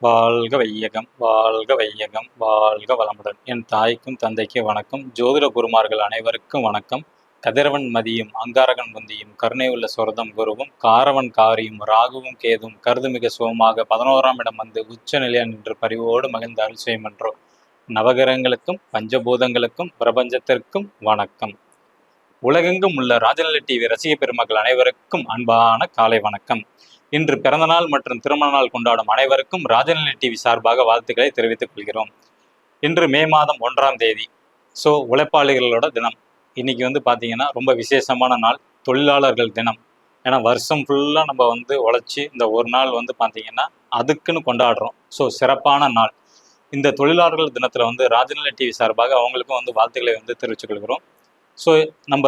வாழ்க வையகம் வாழ்க வையகம் வாழ்க வளமுடன். என் தாய்க்கும் தந்தைக்கு வணக்கம். ஜோதிட குருமார்கள் அனைவருக்கும் வணக்கம். கதிரவன் மதியும் அங்காரகன் முந்தியும் கருணை உள்ள சொரதம் குருவும் காரவன் காரியும் ராகுவும் கேதும் கருதுமிக சுகமாக பதினோராம் இடம் வந்து உச்ச நிலையம் நின்று பரிவோடு மகிழ்ந்த அருள் செய்யும் என்றோ. நவகிரகங்களுக்கும் பஞ்சபூதங்களுக்கும் பிரபஞ்சத்திற்கும் வணக்கம். உலகெங்கும் உள்ள ராஜநிலை டிவி ரசிக பெருமக்கள் அனைவருக்கும் அன்பான காலை வணக்கம். இன்று பிறந்தநாள் மற்றும் திருமண நாள் கொண்டாடும் அனைவருக்கும் ராஜநிலை டிவி சார்பாக வாழ்த்துக்களை தெரிவித்துக் கொள்கிறோம். இன்று மே மாதம் ஒன்றாம் தேதி. ஸோ உழைப்பாளிகளோட தினம். இன்னைக்கு வந்து பார்த்தீங்கன்னா ரொம்ப விசேஷமான நாள். தொழிலாளர்கள் தினம். ஏன்னா வருஷம் ஃபுல்லாக நம்ம வந்து உழைச்சி இந்த ஒரு நாள் வந்து பார்த்தீங்கன்னா அதுக்குன்னு கொண்டாடுறோம். ஸோ சிறப்பான நாள். இந்த தொழிலாளர்கள் தினத்தில் வந்து ராஜநிலை டிவி சார்பாக அவங்களுக்கும் வந்து வாழ்த்துக்களை வந்து தெரிவித்துக் கொள்கிறோம். ஸோ நம்ம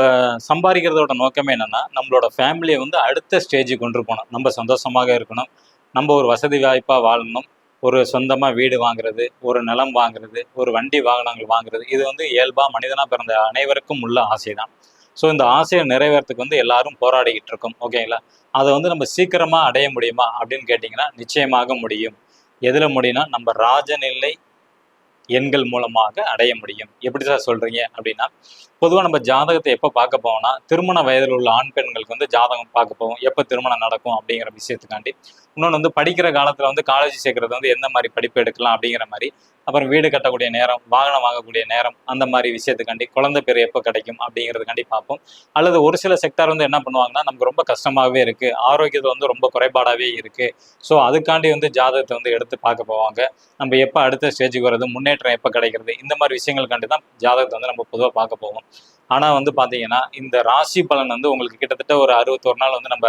சம்பாதிக்கிறதோட நோக்கமே என்னென்னா நம்மளோட ஃபேமிலியை வந்து அடுத்த ஸ்டேஜுக்கு கொண்டு போகணும். நம்ம சந்தோஷமாக இருக்கணும். நம்ம ஒரு வசதி வாய்ப்பாக வாழணும். ஒரு சொந்தமாக வீடு வாங்குறது ஒரு நிலம் வாங்குறது ஒரு வண்டி வாகனங்கள் வாங்குறது இது வந்து இயல்பாக மனிதனாக பிறந்த அனைவருக்கும் உள்ள ஆசை தான் ஸோ இந்த ஆசையை நிறைவேறதுக்கு வந்து எல்லாரும் போராடிக்கிட்டு இருக்கோம். ஓகேங்களா அதை வந்து நம்ம சீக்கிரமாக அடைய முடியுமா அப்படின்னு கேட்டிங்கன்னா நிச்சயமாக முடியும். எதில் முடியும்னா நம்ம ராஜநிலை எண்கள் மூலமாக அடைய முடியும். எப்படி சார் சொல்றீங்க? அப்படின்னா பொதுவாக நம்ம ஜாதகத்தை எப்போ பார்க்க போவோம்னா திருமண வயதில் உள்ள ஆண் பெண்களுக்கு வந்து ஜாதகம் பார்க்க போவோம். எப்போ திருமணம் நடக்கும் அப்படிங்கிற விஷயத்துக்காண்டி. இன்னொன்று வந்து படிக்கிற காலத்தில் வந்து காலேஜ் சேர்க்கறது வந்து எந்த மாதிரி படிப்பு எடுக்கலாம் அப்படிங்கிற மாதிரி அப்புறம் வீடு கட்டக்கூடிய நேரம் வாகனம் வாங்கக்கூடிய நேரம் அந்த மாதிரி விஷயத்துக்காண்டி குழந்தை பேர் எப்போ கிடைக்கும் அப்படிங்கிறதுக்காண்டி பார்ப்போம். அல்லது ஒரு சில செக்டார் வந்து என்ன பண்ணுவாங்கன்னா நமக்கு ரொம்ப கஷ்டமாகவே இருக்குது ஆரோக்கியத்தை வந்து ரொம்ப குறைபாடாகவே இருக்குது ஸோ அதுக்காண்டி வந்து ஜாதகத்தை வந்து எடுத்து பார்க்க போவாங்க. நம்ம எப்போ அடுத்த ஸ்டேஜுக்கு வர்றது முன்னேற்றம் எப்போ கிடைக்கிறது இந்த மாதிரி விஷயங்களுக்காண்டி தான் ஜாதகத்தை வந்து நம்ம பொதுவாக பார்க்க போவோம். ஆனால் வந்து பார்த்தீங்கன்னா இந்த ராசி பலன் வந்து உங்களுக்கு கிட்டத்தட்ட ஒரு அறுபத்தொரு நாள் வந்து நம்ம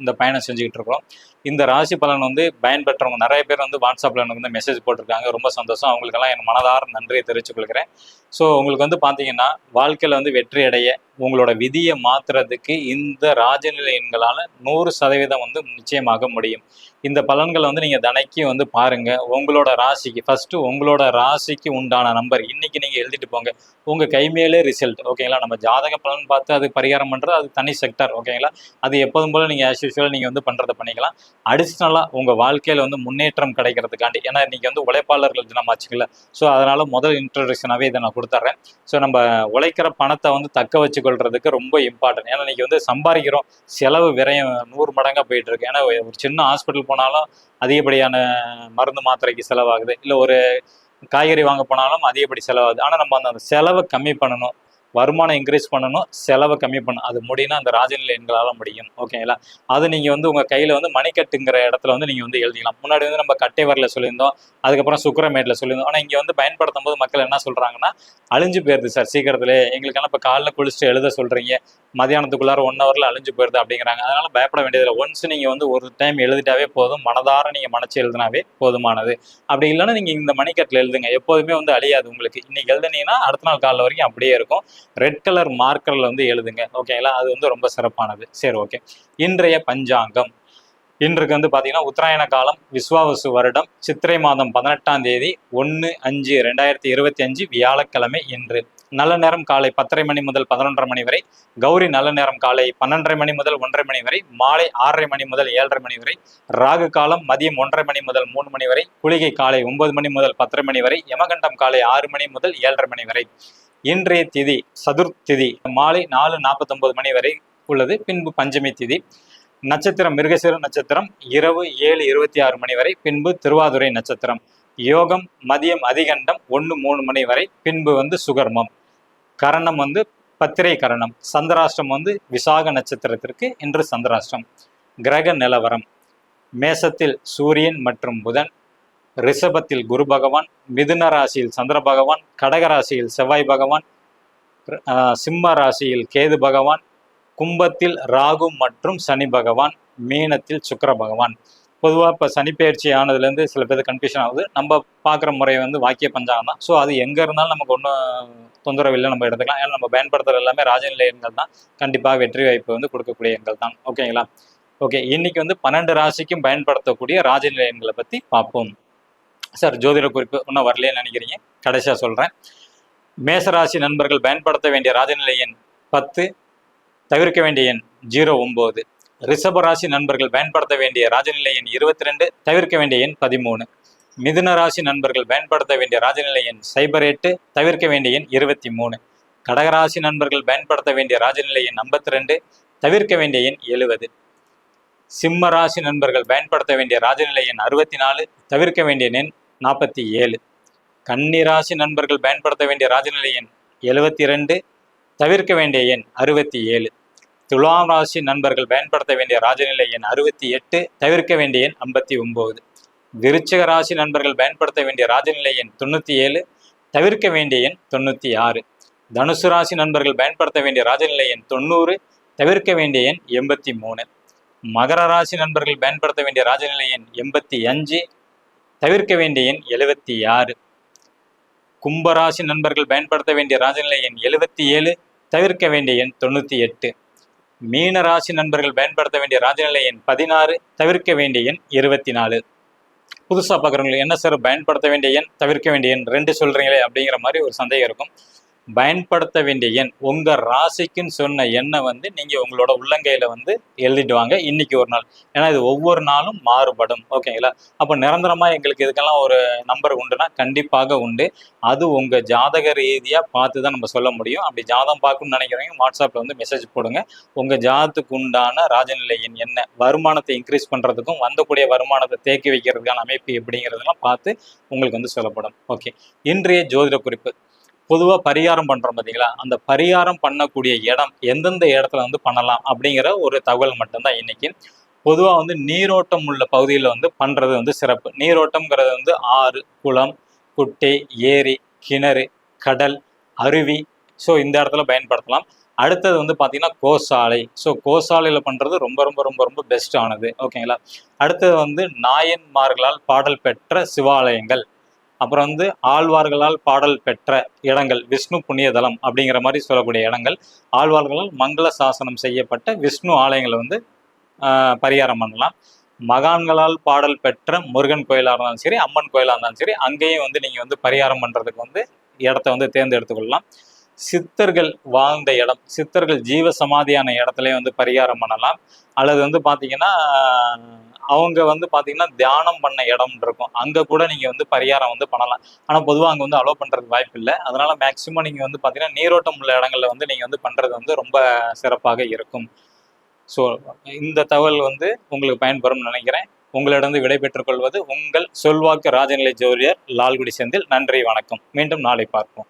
இந்த பயணம் செஞ்சுக்கிட்டு இருக்கோம் இந்த ராசி பலன் வந்து பயன்பெற்றவங்க நிறைய பேர் வந்து வாட்ஸ்அப்பில் எனக்கு வந்து மெசேஜ் போட்டிருக்காங்க. ரொம்ப சந்தோஷம். அவங்களுக்கெல்லாம் என் மனதார நன்றியை தெரிவித்துக் கொள்கிறேன். ஸோ உங்களுக்கு வந்து பார்த்தீங்கன்னா வாழ்க்கையில் வந்து வெற்றி அடைய உங்களோட விதியை மாற்றுறதுக்கு இந்த ராஜநிலை எண்களால் நூறு சதவீதம் வந்து நிச்சயமாக முடியும். இந்த பலன்களை வந்து நீங்கள் தனைக்கு வந்து பாருங்கள் உங்களோட ராசிக்கு ஃபஸ்ட்டு உங்களோட ராசிக்கு உண்டான நம்பர் இன்றைக்கி நீங்கள் எழுதிட்டு போங்க. உங்கள் கைமேலே ரிசல்ட் ஓகேங்களா நம்ம ஜாதக பலன் பார்த்து அது பரிகாரம் பண்ணுறது அது தனி செக்டர் ஓகேங்களா அது எப்போதும் போல நீங்கள் ஆஸ் யூஸ்வல் நீங்கள் வந்து பண்ணுறதை பண்ணிக்கலாம். அடிஷ்னலாக உங்கள் வாழ்க்கையில் வந்து முன்னேற்றம் கிடைக்கிறதுக்காண்டி ஏன்னா இன்றைக்கி வந்து உழைப்பாளர்கள் தினமாச்சுக்கல ஸோ அதனால் முதல் இன்ட்ரடக்ஷனாகவே இதை நான் கொடுத்துட்றேன் ஸோ நம்ம உழைக்கிற பணத்தை வந்து தக்க வச்சுக்கொள்றதுக்கு ரொம்ப இம்பார்ட்டன்ட் ஏன்னா இன்னைக்கு வந்து சம்பாதிக்கிறோம் செலவு விரையும் நூறு மடங்காக போயிட்டுருக்கு. ஏன்னா ஒரு சின்ன ஹாஸ்பிட்டல் போனாலும் அதிகப்படியான மருந்து மாத்திரைக்கு செலவாகுது. இல்லை ஒரு காய்கறி வாங்க போனாலும் அதிகப்படி செலவாகுது. ஆனால் நம்ம அந்த செலவை கம்மி பண்ணணும். வருமானம் இன்க்ரீஸ் பண்ணணும் செலவை கம்மி பண்ணணும். அது முடியும்னா அந்த ராஜநிலை எண்களால் முடியும். ஓகேங்களா அது நீங்கள் வந்து உங்கள் கையில் வந்து மணிக்கட்டுங்கிற இடத்துல வந்து நீங்கள் வந்து எழுதிக்கலாம். முன்னாடி வந்து நம்ம கட்டை சொல்லியிருந்தோம். அதுக்கப்புறம் சுக்கரமேட்டில் சொல்லியிருந்தோம். ஆனால் இங்கே வந்து பயன்படுத்தும் போது மக்கள் என்ன சொல்கிறாங்கன்னா அழிஞ்சு போயிருது சார். சீக்கிரத்தில் எங்களுக்கெல்லாம் இப்போ காலைல குளிச்சுட்டு எழுத சொல்கிறீங்க மதியானத்துக்குள்ளார ஒன் ஹவரில் அழிஞ்சு போயிருது அப்படிங்கிறாங்க. அதனால் பயப்பட வேண்டியதில்லை. ஒன்ஸ் நீங்கள் வந்து ஒரு டைம் எழுதிட்டாவே போதும். மனதார நீங்கள் மனச்சு எழுதினாவே போதுமானது. அப்படி இல்லைன்னா நீங்கள் இந்த மணிக்கட்டில் எழுதுங்க. எப்போதுமே வந்து அழியாது உங்களுக்கு. இன்னைக்கு எழுதுனீங்கன்னா அடுத்த நாள் காலைல வரைக்கும் அப்படியே இருக்கும். ரெட் கலர் மார்க்கரில் வந்து எழுதுங்க. ஓகேங்களா அது வந்து ரொம்ப சிறப்பானது. சரி ஓகே இன்றைய பஞ்சாங்கம். இன்றைக்கு வந்து பார்த்தீங்கன்னா உத்தராயண காலம் விஸ்வாவசு வருடம் சித்திரை மாதம் பதினெட்டாம் தேதி ஒன்று அஞ்சு ரெண்டாயிரத்தி இருபத்தி அஞ்சு வியாழக்கிழமை இன்று. நல்ல நேரம் காலை பத்தரை மணி முதல் பதினொன்றரை மணி வரை கௌரி நல்ல நேரம் காலை பன்னெண்டரை மணி முதல் ஒன்றரை மணி வரை மாலை ஆறரை மணி முதல் ஏழரை மணி வரை ராகு காலம் மதியம் ஒன்றரை மணி முதல் மூணு மணி வரை குளிகை காலை ஒன்பது மணி முதல் பத்தரை மணி வரை யமகண்டம் காலை ஆறு மணி முதல் ஏழரை மணி வரை. இன்றைய திதி சதுர்த்திதி மாலை நாலு நாற்பத்தொன்பது மணி வரை உள்ளது. பின்பு பஞ்சமி திதி நட்சத்திரம் மிருகசீர நட்சத்திரம் இரவு ஏழு இருபத்தி ஆறு மணி வரை. பின்பு திருவாதுரை நட்சத்திரம். யோகம் மதியம் அதிகண்டம் ஒன்று மூணு மணி வரை. பின்பு வந்து சுகர்மம். கரணம் வந்து பத்திரை கரணம். சந்திராஷ்டம் வந்து விசாக நட்சத்திரத்திற்கு இன்று சந்திராஷ்டம். கிரக நிலவரம். மேசத்தில் சூரியன் மற்றும் புதன். ரிஷபத்தில் குரு பகவான். மிதுன ராசியில் சந்திர பகவான். கடக ராசியில் செவ்வாய் பகவான். சிம்ம ராசியில் கேது பகவான். கும்பத்தில் ராகு மற்றும் சனி பகவான். மீனத்தில் சுக்கிர பகவான். பொதுவாக இப்போ சனிப்பெயர்ச்சி ஆனதுலேருந்து சில பேருக்கு கன்ஃபியூஷன் ஆகுது. நம்ம பார்க்குற முறை வந்து வாக்கிய பஞ்சாங்கம் தான். ஸோ அது எங்கே இருந்தாலும் நமக்கு ஒன்றும் தொந்தரவு இல்லை நம்ம எடுத்துக்கலாம். ஏன்னா நம்ம பயன்படுத்துகிற எல்லாமே ராஜநிலை எண்கள் தான். கண்டிப்பாக வெற்றி வாய்ப்பு வந்து கொடுக்கக்கூடிய எண்கள் தான். ஓகேங்களா ஓகே இன்னைக்கு வந்து பன்னெண்டு ராசிக்கும் பயன்படுத்தக்கூடிய ராஜநிலை எண்களை பற்றி பார்ப்போம். சார் ஜோதிட குறிப்பு இன்னும் வரலையே நினைக்கிறீங்க? கடைசியாக சொல்கிறேன் மேசராசி நண்பர்கள் பயன்படுத்த வேண்டிய ராஜநிலை எண் பத்து தவிர்க்க வேண்டிய எண் ஜீரோ ஒம்பது. ரிஷபராசி நண்பர்கள் பயன்படுத்த வேண்டிய ராஜநிலை எண் இருபத்தி ரெண்டு தவிர்க்க வேண்டிய எண் பதிமூணு. மிதுன ராசி நண்பர்கள் பயன்படுத்த வேண்டிய ராஜநிலை எண் சைபர் எட்டு தவிர்க்க வேண்டிய எண் இருபத்தி மூணு கடகராசி நண்பர்கள் பயன்படுத்த வேண்டிய ராஜநிலை எண் ஐம்பத்தி ரெண்டு தவிர்க்க வேண்டிய எண் எழுவது சிம்ம ராசி நண்பர்கள் பயன்படுத்த வேண்டிய ராஜநிலை எண் அறுபத்தி நாலு தவிர்க்க வேண்டிய எண் நாற்பத்தி ஏழு கன்னி ராசி நண்பர்கள் பயன்படுத்த வேண்டிய ராஜநிலை எண் எழுபத்தி ரெண்டு தவிர்க்க வேண்டிய எண் அறுபத்தி ஏழு துலாம் ராசி நண்பர்கள் பயன்படுத்த வேண்டிய ராஜநிலை எண் அறுபத்தி எட்டு தவிர்க்க வேண்டிய எண் ஐம்பத்தி ஒம்பது விருச்சிக ராசி நண்பர்கள் பயன்படுத்த வேண்டிய ராஜநிலை எண் தொண்ணூற்றி ஏழு தவிர்க்க வேண்டிய எண் தொண்ணூற்றி ஆறு. தனுசு ராசி நண்பர்கள் பயன்படுத்த வேண்டிய ராஜநிலை எண் தொண்ணூறு தவிர்க்க வேண்டிய எண் எண்பத்தி மூணு. மகர ராசி நண்பர்கள் பயன்படுத்த வேண்டிய ராஜநிலை எண் எண்பத்தி அஞ்சு தவிர்க்க வேண்டிய எண் எழுபத்தி ஆறு. கும்பராசி நண்பர்கள் பயன்படுத்த வேண்டிய ராஜநிலை எண் எழுபத்தி ஏழு தவிர்க்க வேண்டிய எண் தொண்ணூற்றி எட்டு. மீன ராசி நண்பர்கள் பயன்படுத்த வேண்டிய ராஜநிலை எண் பதினாறு தவிர்க்க வேண்டிய எண் இருபத்தி நாலு புதுசாக பார்க்குறவங்களுக்கு என்ன சார் பயன்படுத்த வேண்டிய எண் தவிர்க்க வேண்டிய எண் ரெண்டு சொல்கிறீங்களே அப்படிங்கிற மாதிரி ஒரு சந்தேகம் இருக்கும். பயன்படுத்த வேண்டிய எண் உங்கள் ராசிக்குன்னு சொன்ன எண்ணை வந்து நீங்கள் உங்களோட உள்ளங்கையில் வந்து எழுதிட்டு வாங்க. இன்னைக்கு ஒரு நாள். ஏன்னா இது ஒவ்வொரு நாளும் மாறுபடும். ஓகேங்களா? அப்போ நிரந்தரமாக எங்களுக்கு இதுக்கெல்லாம் ஒரு நம்பர் உண்டுனா கண்டிப்பாக உண்டு. அது உங்கள் ஜாதக ரீதியாக பார்த்து தான் நம்ம சொல்ல முடியும். அப்படி ஜாதம் பார்க்கணும்னு நினைக்கிறவங்க வாட்ஸ்அப்பில் வந்து மெசேஜ் போடுங்க. உங்கள் ஜாதத்துக்கு உண்டான ராஜநிலை எண் என்ன வருமானத்தை இன்க்ரீஸ் பண்ணுறதுக்கும் வந்தக்கூடிய வருமானத்தை தேக்கி வைக்கிறதுக்கான அமைப்பு எப்படிங்கிறதெல்லாம் பார்த்து உங்களுக்கு வந்து சொல்லப்படும். ஓகே. இன்றைய ஜோதிட குறிப்பு. பொதுவாக பரிகாரம் பண்ணுறோம் பார்த்தீங்களா அந்த பரிகாரம் பண்ணக்கூடிய இடம் எந்தெந்த இடத்துல வந்து பண்ணலாம் அப்படிங்கிற ஒரு தகவல் மட்டும்தான் இன்னைக்கு. பொதுவாக வந்து நீரோட்டம் உள்ள பகுதியில் வந்து பண்ணுறது வந்து சிறப்பு. நீரோட்டம்ங்கிறது வந்து ஆறு குளம் குட்டை ஏரி கிணறு கடல் அருவி. ஸோ இந்த இடத்துல பயன்படுத்தலாம். அடுத்தது வந்து பார்த்தீங்கன்னா கோசாலை. ஸோ கோசாலையில் பண்ணுறது ரொம்ப ரொம்ப ரொம்ப ரொம்ப பெஸ்ட்டானது ஓகேங்களா அடுத்தது வந்து நாயன்மார்களால் பாடல் பெற்ற சிவாலயங்கள். அப்புறம் வந்து ஆழ்வார்களால் பாடல் பெற்ற இடங்கள் விஷ்ணு புண்ணியதலம் அப்படிங்கிற மாதிரி சொல்லக்கூடிய இடங்கள் ஆழ்வார்களால் மங்கள சாசனம் செய்யப்பட்ட விஷ்ணு ஆலயங்களை வந்து பரிகாரம் பண்ணலாம். மகான்களால் பாடல் பெற்ற முருகன் கோயிலாக இருந்தாலும் சரி அம்மன் கோயிலாக இருந்தாலும் சரி அங்கேயும் வந்து நீங்கள் வந்து பரிகாரம் பண்ணுறதுக்கு வந்து இடத்த வந்து தேர்ந்தெடுத்துக்கொள்ளலாம். சித்தர்கள் வாழ்ந்த இடம் சித்தர்கள் ஜீவ சமாதியான இடத்துலயே வந்து பரிகாரம் பண்ணலாம். அல்லது வந்து பார்த்தீங்கன்னா அவங்க வந்து பாத்தீங்கன்னா தியானம் பண்ண இடம் இருக்கும் அங்கே கூட நீங்கள் வந்து பரிகாரம் வந்து பண்ணலாம். ஆனால் பொதுவாக அங்கே வந்து அலோவ் பண்றது வாய்ப்பு இல்லை. அதனால மேக்ஸிமம் நீங்கள் வந்து பாத்தீங்கன்னா நீரோட்டம் உள்ள இடங்கள்ல வந்து நீங்கள் வந்து பண்ணுறது வந்து ரொம்ப சிறப்பாக இருக்கும். ஸோ இந்த தகவல் வந்து உங்களுக்கு பயன்பெறும்னு நினைக்கிறேன். உங்களிடம் விடைபெற்றுக் கொள்வது உங்கள் சொல்வாக்கு ராஜநிலை ஜோதியர் லால்குடி செந்தில். நன்றி வணக்கம். மீண்டும் நாளை பார்ப்போம்.